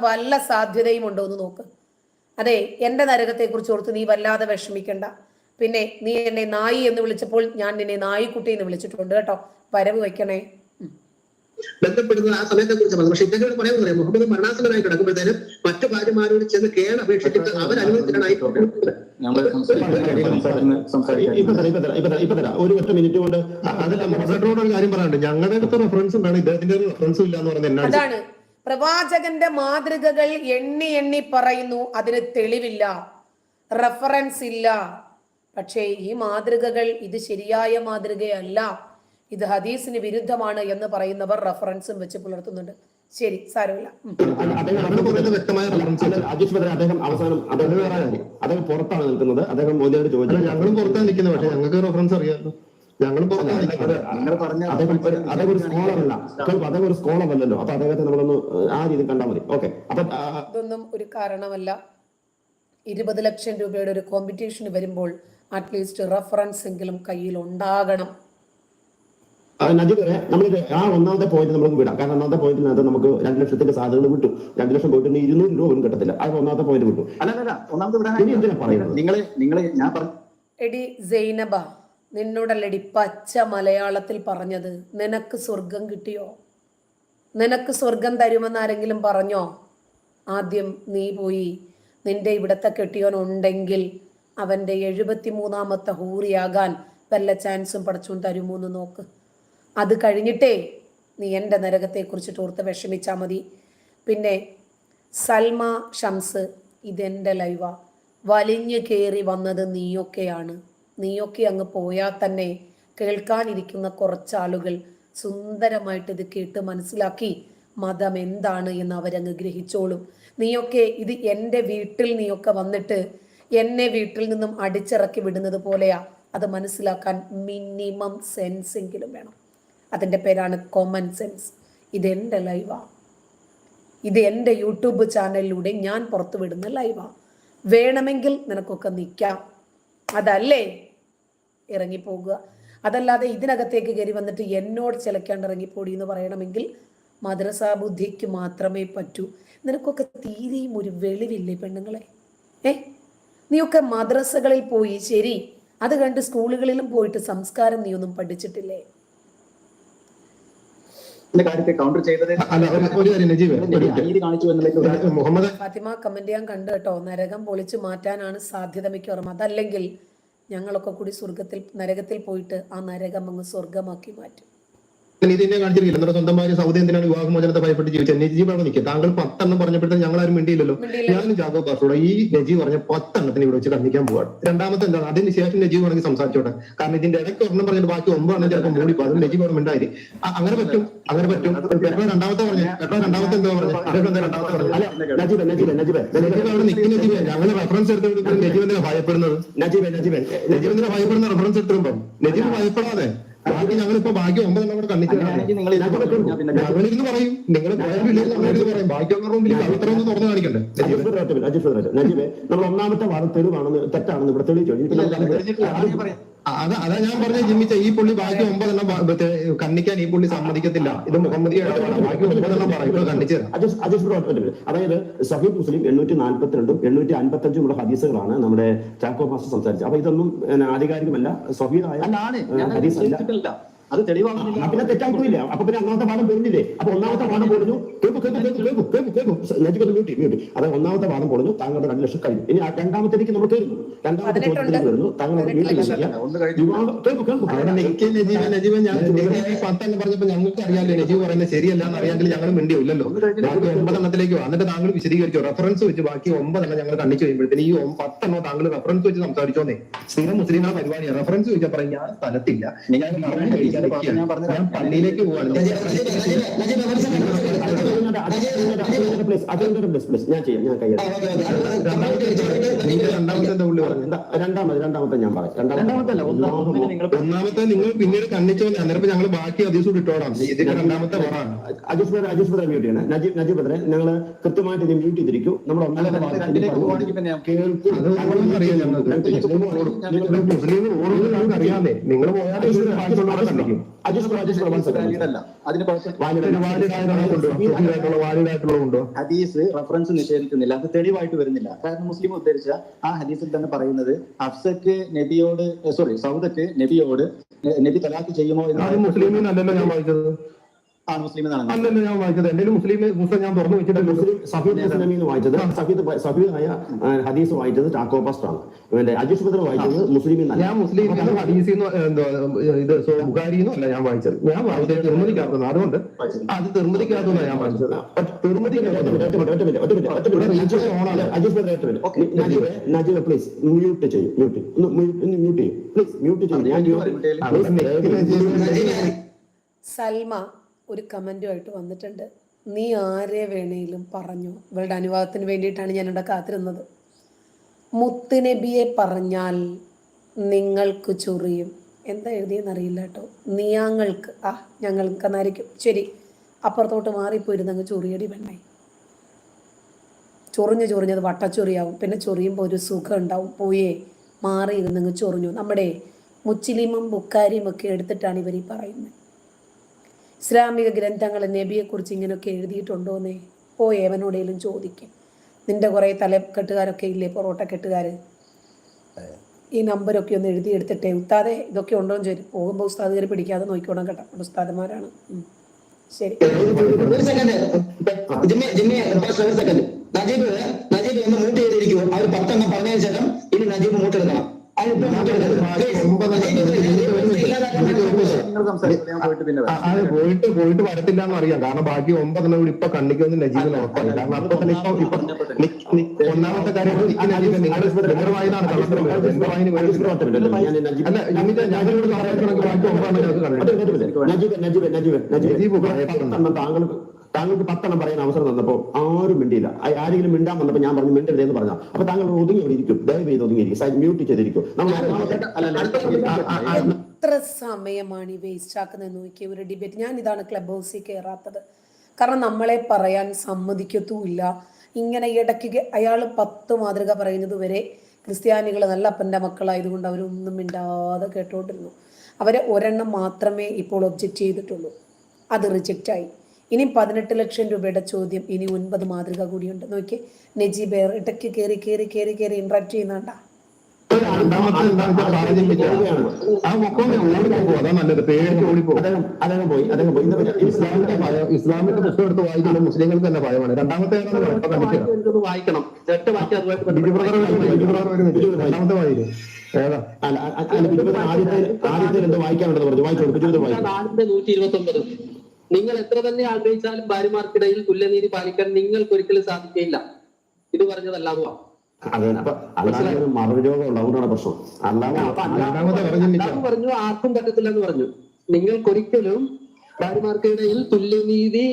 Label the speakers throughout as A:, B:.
A: വല്ല സാധ്യതയും ഉണ്ടോ എന്ന് നോക്ക് അതെ എന്റെ നരകത്തെക്കുറിച്ച് ഓർത്ത് നീ വല്ലാതെ വിഷമിക്കണ്ട പിന്നെ നീ എന്നെ നായി എന്ന് വിളിച്ചപ്പോൾ ഞാൻ നിന്നെ നായിക്കുട്ടി എന്ന് വിളിച്ചിട്ടുണ്ട് കേട്ടോ വരവ് വയ്ക്കണേ ബന്ധപ്പെടുന്ന
B: ബന്ധപ്പെടുന്നത് ആ സമയത്തെ കുറിച്ച് പറഞ്ഞു പക്ഷെ ഇദ്ദേഹം പറയാൻ പറയാം മുഹമ്മദ് മരണാസനായി കിടക്കുമ്പോഴത്തേനും മറ്റു ഭാര്യമാരോട് ചെന്ന് കേൾ അപേക്ഷിച്ചിട്ട് അവർ
C: തരാം ഒരു ഒറ്റ മിനിറ്റ് കൊണ്ട്
D: അതല്ല മോഡറേറ്ററോട് ഒരു കാര്യം പറയാനുണ്ട് ഞങ്ങളുടെ അടുത്ത് റെഫറൻസ് ഉണ്ടാണ് ഇദ്ദേഹത്തിന്റെ ഒരു റെഫറൻസും ഇല്ല എന്ന് പറയുന്നത് എന്നാണ്
A: അതാണ് പ്രവാചകന്റെ മാതൃകകൾ എണ്ണി എണ്ണി പറയുന്നു. അതിന് തെളിവില്ല. റഫറൻസ് ഇല്ല. പക്ഷേ ഈ മാതൃകകൾ ഇത് ശരിയായ മാതൃകയല്ല. ഇത് ഹദീസിന് വിരുദ്ധമാണ് എന്ന് പറയുന്നവർ റെഫറൻസും വെച്ച് പുലർത്തുന്നുണ്ട്. ശരി സാരമില്ല.
C: അദ്ദേഹം
D: വ്യക്തമായ റെഫറൻസ്
C: അല്ല, അദ്ദേഹം അവസാനം അദ്ദേഹം പുറത്താണ് നിൽക്കുന്നത്. അദ്ദേഹം മോദിയോട്
D: അല്ല ഞങ്ങളും പുറത്താണ് നിൽക്കുന്നത്. പക്ഷേ ഞങ്ങൾക്ക് റെഫറൻസ് അറിയാമല്ലോ
E: പറഞ്ഞ
C: അദ്ദേഹം ഒരു- കേൾക്കൂ, അദ്ദേഹം ഒരു അപ്പൊ അദ്ദേഹത്തെ നമ്മളൊന്ന് ആ രീതിയിൽ കണ്ടാൽ മതി. ഓക്കെ. അപ്പൊ
A: ഇതൊന്നും ഒരു കാരണമല്ല. ഇരുപത് ലക്ഷം രൂപയുടെ ഒരു കോമ്പറ്റീഷൻ വരുമ്പോൾ അറ്റ്ലീസ്റ്റ് റെഫറൻസ് എങ്കിലും കയ്യിൽ ഉണ്ടാകണം.
C: വരെ നമ്മൾ ആ ഒന്നാമത്തെ പോയിന്റ് നമുക്ക് വിടാം. കാരണം ഒന്നാമത്തെ പോയിന്റിനകത്ത് നമുക്ക് രണ്ട് ലക്ഷത്തിന്റെ സാധ്യതകൾ വിട്ടു. രണ്ട് ലക്ഷം പോയിട്ട് ഇരുന്നൂറ് രൂപ പോലും കിട്ടത്തില്ല. അത് ഒന്നാമത്തെ പോയിന്റ് വിട്ടു.
E: അല്ല
C: ഒന്നാമത്തെ
E: നിങ്ങൾ നിങ്ങൾ ഞാൻ പറഞ്ഞു
A: എടി സൈനബ. നിന്നോടല്ലടി പച്ച മലയാളത്തിൽ പറഞ്ഞത്. നിനക്ക് സ്വർഗം കിട്ടിയോ? നിനക്ക് സ്വർഗം തരുമെന്ന് ആരെങ്കിലും പറഞ്ഞോ? ആദ്യം നീ പോയി നിന്റെ ഇവിടത്തെ കെട്ടിയോൻ ഉണ്ടെങ്കിൽ അവന്റെ എഴുപത്തി മൂന്നാമത്തെ ഹൂറിയാകാൻ വല്ല ചാൻസും പടച്ചും തരുമോ എന്ന് നോക്ക്. അത് കഴിഞ്ഞിട്ടേ നീ എന്റെ നരകത്തെക്കുറിച്ചിട്ട് ഓർത്ത് വിഷമിച്ചാൽ മതി. പിന്നെ സൽമ ഷംസ് ഇതെന്റെ ലൈവ. വലിഞ്ഞു കയറി വന്നത് നീയൊക്കെയാണ്. നീയൊക്കെ അങ്ങ് പോയാൽ തന്നെ കേൾക്കാനിരിക്കുന്ന കുറച്ചാളുകൾ സുന്ദരമായിട്ട് ഇത് കേട്ട് മനസ്സിലാക്കി മതം എന്താണ് എന്ന് അവരങ്ങ് ഗ്രഹിച്ചോളും. നീയൊക്കെ ഇത് എന്റെ വീട്ടിൽ നീയൊക്കെ വന്നിട്ട് എന്നെ വീട്ടിൽ നിന്നും അടിച്ചിറക്കി വിടുന്നത് പോലെയാ. അത് മനസ്സിലാക്കാൻ മിനിമം സെൻസ് എങ്കിലും വേണം. അതിന്റെ പേരാണ് കോമൺ സെൻസ് ഇതെന്റെ ലൈവാ ഇത് എന്റെ യൂട്യൂബ് ചാനലിലൂടെ ഞാൻ പുറത്തു വിടുന്ന ലൈവാ വേണമെങ്കിൽ നിനക്കൊക്കെ നിൽക്കാം. അതല്ലേ? ഇറങ്ങിപ്പോകുക. അതല്ലാതെ ഇതിനകത്തേക്ക് കയറി വന്നിട്ട് എന്നോട് ചിലക്കാണ്ട് ഇറങ്ങിപ്പോടി എന്ന് പറയണമെങ്കിൽ മദ്രസാബുദ്ധിക്ക് മാത്രമേ പറ്റൂ. നിനക്കൊക്കെ തീരെയും ഒരു വെളിവില്ലേ പെണ്ണുങ്ങളെ? ഏ? നീയൊക്കെ മദ്രസകളിൽ പോയി ശരി. അത് കണ്ട് സ്കൂളുകളിലും പോയിട്ട് സംസ്കാരം നീ ഒന്നും പഠിച്ചിട്ടില്ലേ?
E: കാര്യത്തെ കൗണ്ടർ ചെയ്തത്
D: അല്ല ഒരു- ഒരു കാര്യം നജീബ് ഒരു മിനിറ്റ്.
E: കാണിച്ചു എന്നുള്ളത്
D: മുഹമ്മദ്
A: ഫാത്തിമ കമന്റ് ചെയ്യാൻ കണ്ടു കേട്ടോ. നരകം പൊളിച്ചു മാറ്റാനാണ് സാധ്യത മിക്കവാറും. അതല്ലെങ്കിൽ ഞങ്ങളൊക്കെ കൂടി സ്വർഗത്തിൽ നരകത്തിൽ പോയിട്ട് ആ നരകം അങ്ങ് സ്വർഗമാക്കി മാറ്റും.
D: നീതി കാണിച്ചിരിക്കില്ല നമ്മുടെ സ്വന്തം ഭാര്യ സൗദി എന്തിനാണ് വിവാഹമോചനത്തെ ഭയപ്പെട്ട് ജീവിച്ചത്? നജീബ് അവിടെ നിൽക്കുക. താങ്കൾ പത്തെണ്ണം പറഞ്ഞപ്പോഴത്തെ ഞങ്ങൾ ആരും മിണ്ടിയില്ലല്ലോ.
A: മിണ്ടിയില്ല.
D: ഞാനും ജാഗോ കാസോടെ ഈ നജീബ് പറഞ്ഞ പത്തെണ്ണത്തിന് ഇവിടെ വെച്ച് കണ്ണിക്കാൻ പോവാണ്. രണ്ടാമത്തെ എന്താണ്? അതിന് ശേഷം നജീബ് വേണമെങ്കിൽ സംസാരിച്ചോട്ടെ. കാരണം ഇതിന്റെ ഇടയ്ക്ക് ഒരെണ്ണം പറഞ്ഞിട്ട് ബാക്കി ഒമ്പതെണ്ണം ചിലപ്പോൾ മൂടിപ്പോ അതും നജീബ് അവിടെ മിണ്ടായി അങ്ങനെ പറ്റും. അങ്ങനെ പറ്റും. പെട്രോ രണ്ടാമത്തെ പറഞ്ഞു. പെട്രോ രണ്ടാമത്തെ എന്താ പറഞ്ഞു? രണ്ടാമത്തെ
C: അല്ല നജീബ് നജീബ് നജീബ്.
D: നജീബ് അവിടെ നിൽക്കുന്ന നജീബ്. ഞങ്ങൾ റെഫറൻസ് എടുത്തിട്ട് നജീബ് എന്തിനാ ഭയപ്പെടുന്നത്?
C: നജീബ് നജീബ്.
D: നജീബ് എന്തിനാ ഭയപ്പെടുന്ന റെഫറൻസ് എടുത്തിട്ടുണ്ടോ നജീബ് ഭയപ്പെടാതെ. ഞങ്ങളിപ്പോ ബാക്കി ഒമ്പതെണ്ണം കൂടെ പറയും നിങ്ങൾ പറയും. റൂമിൽ തുറന്നു കാണിക്കണ്ടേ?
C: നമ്മൾ ഒന്നാമത്തെ വാദം തെളിവാണെന്ന് തെറ്റാണെന്ന് ഇവിടെ തെളിയിച്ചു.
E: അത്
D: അതാ ഞാൻ പറഞ്ഞ ജിമ്മിച്ച ഈ പുള്ളി ബാക്കി ഒമ്പതെണ്ണം കണ്ണിക്കാൻ ഈ പുള്ളി സമ്മതിക്കത്തില്ല. ഇത് മുഹമ്മദ് ബാക്കി ഒമ്പതെണ്ണം പറയും കണ്ണിച്ചു
C: അതായത് സഹീദ് മുസ്ലിം എണ്ണൂറ്റി നാൽപ്പത്തിരണ്ടും എണ്ണൂറ്റി അൻപത്തഞ്ചും ഉള്ള ഹദീസുകളാണ് നമ്മുടെ ചാക്കോ മാസ്റ്റർ സംസാരിച്ചത്. അപ്പൊ ഇതൊന്നും ആധികാരികമല്ല.
E: അത്
C: ഹദീസ് അല്ല
E: അത് തെളിവാകുന്നില്ല.
C: പിന്നെ തെറ്റാക്കില്ല അപ്പൊ പിന്നെ ഒന്നാമത്തെ വാദം പൊളിഞ്ഞില്ലേ അപ്പൊ ഒന്നാമത്തെ വാദം പൊളിഞ്ഞു. കേൾക്കു കേൾക്കു കേൾക്കു കേൾക്കു കേൾക്കു കേൾക്കു. നജിബ് മ്യൂട്ടി മ്യൂട്ടി അത് ഒന്നാമത്തെ വാദം പൊളിഞ്ഞു. താങ്കളുടെ രണ്ട് ലക്ഷം കഴിഞ്ഞു. ഇനി ആ രണ്ടാമത്തേക്ക് നമ്മൾ കയറുന്നു രണ്ടാമത്തെ. ചോദ്യത്തിലേക്ക് വരുന്നു.
D: താങ്കളുടെ പത്തെണ്ണം പറഞ്ഞപ്പോ ഞങ്ങൾക്ക് അറിയാമല്ലോ നജീവ് പറയുന്നത് ശരിയല്ല എന്ന് അറിയാമെങ്കിൽ ഞങ്ങൾ മിണ്ടിയില്ലല്ലോ ബാക്കി ഒമ്പതെണ്ണത്തിലേക്ക്. എന്നിട്ട് താങ്കൾ വിശദീകരിച്ചോ? റെഫറൻസ് വെച്ച് ബാക്കി ഒമ്പതെണ്ണം ഞങ്ങൾ കണ്ടിച്ചു കഴിയുമ്പോഴത്തേന് ഈ പത്തെണ്ണോ താങ്കൾ റെഫറൻസ് വെച്ച് സംസാരിച്ചോന്നേ. സ്ഥിരം മുസ്ലിങ്ങളുടെ പരിപാടിയാണ് റെഫറൻസ് ചോദിച്ചാൽ പറയും ഞാൻ സ്ഥലത്തില്ല.
E: ഞാൻ ഞാൻ
D: പള്ളിയിലേക്ക് പോവാണ്
C: ഞാൻ ചെയ്യാം ഞാൻ കയ്യെടുക്കാം രണ്ടാമത് രണ്ടാമത്തെ ഞാൻ പറയാം.
E: രണ്ടാമത്തെ അല്ല ഒന്നാമത്തെ നിങ്ങൾ
D: ഒന്നാമത്തെ നിങ്ങൾ പിന്നീട് കണ്ണിച്ചോന്നെ അന്നേരം ഞങ്ങൾ ബാക്കി അതീസൂടെ ഇട്ടോടാം. രണ്ടാമത്തെ
C: അജീഷ് ബദ്ര മ്യൂട്ട് ചെയ്യണം. നജീബ് നജീബ് അത്ര ഞങ്ങൾ കൃത്യമായിട്ട് ഇത് മ്യൂട്ട് ചെയ്തിരിക്കും. നമ്മുടെ ഒന്നാമത്തെ
E: നിങ്ങൾ
D: അറിയാമേ.
E: ഹദീസ് റഫറൻസ് നിഷേധിക്കുന്നില്ല. അത് തെളിവായിട്ട് വരുന്നില്ല. കാരണം മുസ്ലിം ഉദ്ധരിച്ച ആ ഹദീസിൽ തന്നെ പറയുന്നത്? അഫ്സക്ക് നബിയോട് സോറി സൗദക്ക് നബിയോട് നബി തലാഖ് ചെയ്യുമോ എന്ന്
D: മുസ്ലിമിൽ ഞാൻ വായിച്ചത്. അല്ലല്ലോ ഞാൻ വായിച്ചത്. എന്റെ മുസ്ലിം മുസ്ലിം ഞാൻ തുറന്നു വെച്ചിട്ടില്ല
C: മുസ്ലിം സഫീദ് മുസ്ലിമി വായിച്ചത്. സഫീദ് സഫീദായ ഹദീസ് വായിച്ചത് ടാക്കോ പാസ്റ്റർ ആണ് ഇവന്റെ അജീഷ് ബദർ വായിച്ചത് മുസ്ലിം
D: ഞാൻ മുസ്ലിം ഹദീസ് ഇത് ബുഖാരിന്നോ അല്ല ഞാൻ വായിച്ചത്. ഞാൻ വായിച്ചത് തിരുമതിക്കകത്തുനിന്ന് അതുകൊണ്ട് അത് തിരുമതിക്കകത്തുനിന്നാണ് ഞാൻ വായിച്ചത്.
C: നജീബ് പ്ലീസ് മ്യൂട്ട് ചെയ്യും മ്യൂട്ട് ഒന്ന് മ്യൂട്ട് ചെയ്യും. പ്ലീസ് മ്യൂട്ട് ചെയ്യും. ഞാൻ
A: സൽമ. ഒരു കമന്റുമായിട്ട് വന്നിട്ടുണ്ട്. നീ ആരെ വേണേലും പറഞ്ഞു. ഇവളുടെ അനുവാദത്തിന് വേണ്ടിയിട്ടാണ് ഞാനിവിടെ കാത്തിരുന്നത്. മുത്തുനബിയെ പറഞ്ഞാൽ നിങ്ങൾക്ക് ചൊറിയും. എന്താ എഴുതിയെന്നറിയില്ല കേട്ടോ. നിയാങ്ങൾക്ക്. ആ ഞങ്ങൾക്ക് എന്നായിരിക്കും. ശരി. അപ്പുറത്തോട്ട് മാറിപ്പോയിരുന്നങ്ങ് ചൊറിയടി പെണ്ണായി. ചൊറിഞ്ഞ് ചൊറിഞ്ഞത് വട്ടച്ചൊറിയാവും. പിന്നെ ചൊറിയുമ്പോൾ ഒരു സുഖം ഉണ്ടാവും. പോയേ മാറിയിരുന്നങ്ങ് ചൊറിഞ്ഞു. നമ്മുടെ മുച്ചിലിമും ബുക്കാരിയും ഒക്കെ എടുത്തിട്ടാണ് ഇവർ ഈ പറയുന്നത്. ഇസ്ലാമിക ഗ്രന്ഥങ്ങൾ നബിയെക്കുറിച്ച് ഇങ്ങനെയൊക്കെ എഴുതിയിട്ടുണ്ടോന്നേ ഓ ഏവനോടേലും ചോദിക്കും നിന്റെ കുറേ തലക്കെട്ടുകാരൊക്കെ ഇല്ലേ പൊറോട്ട കെട്ടുകാർ ഈ നമ്പരൊക്കെ ഒന്ന് എഴുതിയെടുത്തിട്ടേ ഉസ്താദെ ഇതൊക്കെ ഉണ്ടോ എന്ന് ചോദിക്കും പോകുമ്പോൾ ഉസ്താദ് കയറി പിടിക്കാതെ നോക്കിക്കോണം കേട്ടോ ഉസ്താദന്മാരാണ് ശരി
B: ഒരു സെക്കൻഡ് ജിമ്മി ജിമ്മി ഒരു സെക്കൻഡ് നജീബ് നജീബ് ഒന്ന് മൂട്ട് ചെയ്തിരിക്കുമോ അവർ പത്തെണ്ണം പറഞ്ഞതിന് ശേഷം ഇനി നജീബ് മൂട്ടെടുക്കണം അതിപ്പോ മൂട്ടെടുക്കരുത്
E: നിങ്ങൾ സംസാരിക്കുന്നത് ഞാൻ പോയിട്ട് പിന്നെ.
D: അത് പോയിട്ട് പോയിട്ട് വരത്തില്ല എന്ന് അറിയാം കാരണം ബാക്കി ഒമ്പതെണ്ണം കൂടി ഇപ്പൊ കണ്ണിക്കൊന്നും നജീബ് ഉറപ്പാണ് കാരണം അപ്പൊ തന്നെ ഇപ്പൊ ഇപ്പൊ നി- നി- ഒന്നാമത്തെ കാര്യം നിങ്ങളുടെ വായനാണ് അല്ല പറയണമെങ്കിൽ ബാക്കി ഒമ്പതെണ്ണം.
C: പത്തെണ്ണം താങ്കൾക്ക് പത്തെണ്ണം പറയാൻ അവസരം തന്നപ്പോ ആരും മിണ്ടിയില്ല ആരെങ്കിലും മിണ്ടാൻ വന്നപ്പോ ഞാൻ പറഞ്ഞു മിണ്ടരുതെന്ന് പറഞ്ഞു അപ്പൊ താങ്കൾ ഒതുങ്ങി അവിടെ ഇരിക്കും ദയവ് ചെയ്ത് ഒതുങ്ങിയിരിക്കും മ്യൂട്ട് ചെയ്തിരിക്കും നമ്മൾ
A: എത്ര സമയമാണ് ഈ വേസ്റ്റ് ആക്കുന്നത് നോക്കിയ ഒരു ഡിബേറ്റ് ഞാൻ ഇതാണ് ക്ലബ് ഹൗസിൽ കയറാത്തത് കാരണം നമ്മളെ പറയാൻ സമ്മതിക്കത്തുമില്ല. ഇങ്ങനെ ഇടയ്ക്ക് അയാൾ പത്ത് മാതൃക പറയുന്നത് വരെ ക്രിസ്ത്യാനികൾ നല്ല അപ്പന്റെ മക്കളായതുകൊണ്ട് അവരൊന്നും മിണ്ടാതെ കേട്ടോണ്ടിരുന്നു. അവരെ ഒരെണ്ണം മാത്രമേ ഇപ്പോൾ ഒബ്ജക്റ്റ് ചെയ്തിട്ടുള്ളൂ. അത് റിജക്റ്റ് ആയി. ഇനി പതിനെട്ട് ലക്ഷം രൂപയുടെ ചോദ്യം ഇനി ഒൻപത് മാതൃക കൂടിയുണ്ട്. നോക്കിയേ നജീബ് ഇടയ്ക്ക് കയറി കയറി കയറി കയറി ഇൻട്രാക്ട് ചെയ്യുന്നുണ്ടാ?
D: രണ്ടാമത്തെ വെച്ചാൽ പറഞ്ഞിട്ടില്ല ആ
C: പോയി
D: ഇസ്ലാമിന്റെ പുസ്തകം എടുത്ത് വായിക്കുന്നത് മുസ്ലിങ്ങൾക്ക് തന്നെ ഭയമാണ് രണ്ടാമത്തെ
B: വായിച്ച്.
D: രണ്ടാമത്തെ വായിക്കും ഏതാ
F: ഒമ്പത് നിങ്ങൾ എത്ര തന്നെ ആഗ്രഹിച്ചാലും ഭാര്യമാർക്കിടയിൽ തുല്യനീതി പാലിക്കാൻ നിങ്ങൾക്ക് ഒരിക്കലും സാധിക്കുകയില്ല ഇത് പറഞ്ഞതല്ലാതുവാ
C: അതെ അപ്പൊ അല്ലാതെ ഒരു മറവി രോഗം അതുകൊണ്ടാണ് പ്രശ്നം. അല്ലാതെ
D: രണ്ടാമത്തെ
F: പറഞ്ഞു ആർക്കും പറ്റത്തില്ല എന്ന് പറഞ്ഞു. നിങ്ങൾക്കൊരിക്കലും ഭാര്യമാർക്കിടയിൽ തുല്യനീതി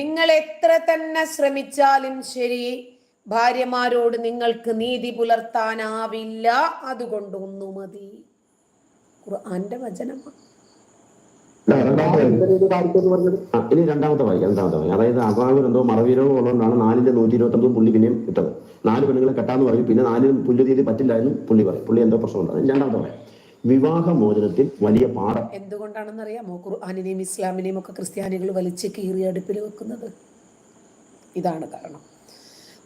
A: നിങ്ങൾ എത്ര തന്നെ ശ്രമിച്ചാലും ശരി ഭാര്യമാരോട് നിങ്ങൾക്ക് നീതി പുലർത്താനാവില്ല. അതുകൊണ്ട് ഒന്നു മതി. ഖുർആന്റെ വചനമാണ്
C: ഇനി രണ്ടാമത്തെ വായിക്കാം രണ്ടാമത്തെ വായിക്കാം അതായത് അള്ളാഹു എന്തോ മറവീരവും ഉള്ളതുകൊണ്ടാണ് നാലിന്റെ നൂറ്റി ഇരുപത്തി ഒമ്പത് പുള്ളി പിന്നെയും ഇട്ടത്. നാല് പെണ്ണുങ്ങളെ കെട്ടാന്ന് പറയും പിന്നെ നാല് പുല്ലുതീതി പറ്റില്ല എന്നും പുള്ളി പറയും. പുള്ളി എന്തോ പ്രശ്നമുണ്ട്. അത് രണ്ടാമത്തെ പറയാം വിവാഹമോചനത്തിൽ വലിയ പാഠം.
A: എന്തുകൊണ്ടാണെന്ന് അറിയാം ഖുർആാനിനെയും ഇസ്ലാമിനെയും ഒക്കെ ക്രിസ്ത്യാനികൾ വലിച്ച് കീറി അടുപ്പിൽ വെക്കുന്നത്? ഇതാണ് കാരണം.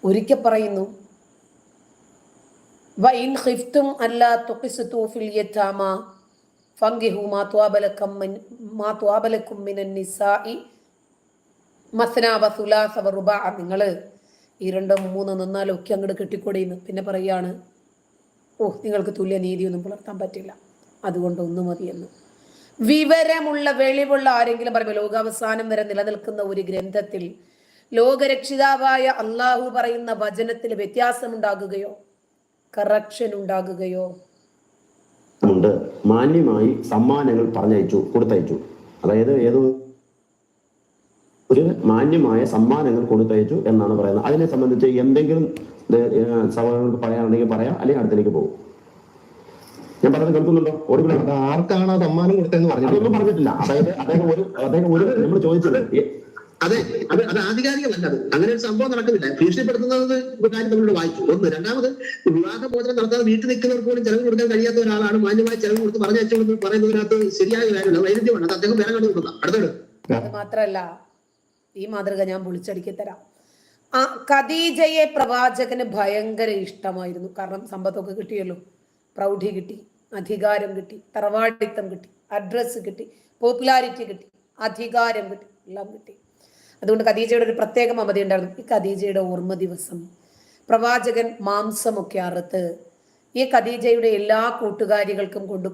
A: ഒരിക്കൽ പറയുന്നു വൈൻ ഖിഫ്തും അല്ലാ തുഖിസ്തു ഫിൽ യതാമ ഫങ്കിഹു മാ ത്വാബലക്കും മാ ത്വാബലക്കും മിനൻ നിസാഇ മസ്ന വ സുലാസ വ നിങ്ങൾ ഈ രണ്ടോ മൂന്നോ നിന്നാലോ ഒക്കെ അങ്ങോട്ട് കെട്ടിക്കൊടിയെന്ന്. പിന്നെ പറയാണ് ഓ നിങ്ങൾക്ക് തുല്യ നീതിയൊന്നും പുലർത്താൻ പറ്റില്ല. അതുകൊണ്ട് ഒന്നു മതിയെന്ന്. വിവരമുള്ള വെളിവുള്ള ആരെങ്കിലും പറയുമ്പോൾ ലോകാവസാനം വരെ നിലനിൽക്കുന്ന ഒരു ഗ്രന്ഥത്തിൽ ലോകരക്ഷിതാവായ അള്ളാഹു പറയുന്ന വചനത്തിൽ വ്യത്യാസമുണ്ടാകുകയോ? കറക്ഷൻ ഉണ്ടാകുകയോ?
C: ഉണ്ട്. മാന്യമായി സമ്മാനങ്ങൾ പറഞ്ഞയച്ചു കൊടുത്തയച്ചു. അതായത് ഏതോ ഒരു മാന്യമായ സമ്മാനങ്ങൾ കൊടുത്തയച്ചു എന്നാണ് പറയുന്നത്. അതിനെ സംബന്ധിച്ച് എന്തെങ്കിലും സഹോദരങ്ങൾക്ക് പറയാനുണ്ടെങ്കിൽ പറയാം അല്ലെങ്കിൽ അടുത്തേക്ക് പോകും. ഞാൻ പറഞ്ഞത് കേൾക്കുന്നുണ്ടോ?
D: അത് ആർക്കാണ് സമ്മാനം കൊടുത്തതെന്ന് പറഞ്ഞു
C: അതൊന്നും പറഞ്ഞിട്ടില്ല. അതായത് അദ്ദേഹം ഒരു അദ്ദേഹം ഒരു നമ്മൾ ചോദിച്ചത്
D: അതെ അത് അത് ആധികാരികമല്ല അത്. അങ്ങനെ ഒരു സംഭവം നടക്കുന്നില്ല. ഭീഷണിപ്പെടുത്തുന്നത് കാര്യം നമ്മളോട് വായിച്ചു. ഒന്ന്. രണ്ടാമത് വിവാഹ മോചനം നടത്താതെ വീട്ടിൽ നിൽക്കുന്നവർക്ക് പോലും ചെലവ് കൊടുക്കാൻ കഴിയാത്ത ഒരാളാണ് മാന്യമായി ചെലവ് കൊടുത്ത് പറഞ്ഞു എന്ന് പറയുന്നതിനകത്ത് ശരിയായ കാര്യമല്ല. വൈരുദ്ധ്യമാണ്. അത് അദ്ദേഹം വേറെ കണ്ടു കൊടുക്കാം അടുത്തോട്
A: അത് മാത്രല്ല ഈ മാതൃക ഞാൻ പൊളിച്ചടുക്കി തരാം. ആ കദീജയെ പ്രവാചകന് ഭയങ്കര ഇഷ്ടമായിരുന്നു. കാരണം സമ്പത്തൊക്കെ കിട്ടിയല്ലോ. പ്രൗഢി കിട്ടി അധികാരം കിട്ടി തറവാടിത്തം കിട്ടി അഡ്രസ്സ് കിട്ടി പോപ്പുലാരിറ്റി കിട്ടി അധികാരം കിട്ടി എല്ലാം കിട്ടി. അതുകൊണ്ട് ഖദീജയുടെ ഒരു പ്രത്യേക മമത ഉണ്ടായിരുന്നു. ഈ ഖദീജയുടെ ഓർമ്മ ദിവസം പ്രവാചകൻ മാംസമൊക്കെ അറുത്ത് ഈ ഖദീജയുടെ എല്ലാ കൂട്ടുകാരികൾക്കും കൊണ്ട്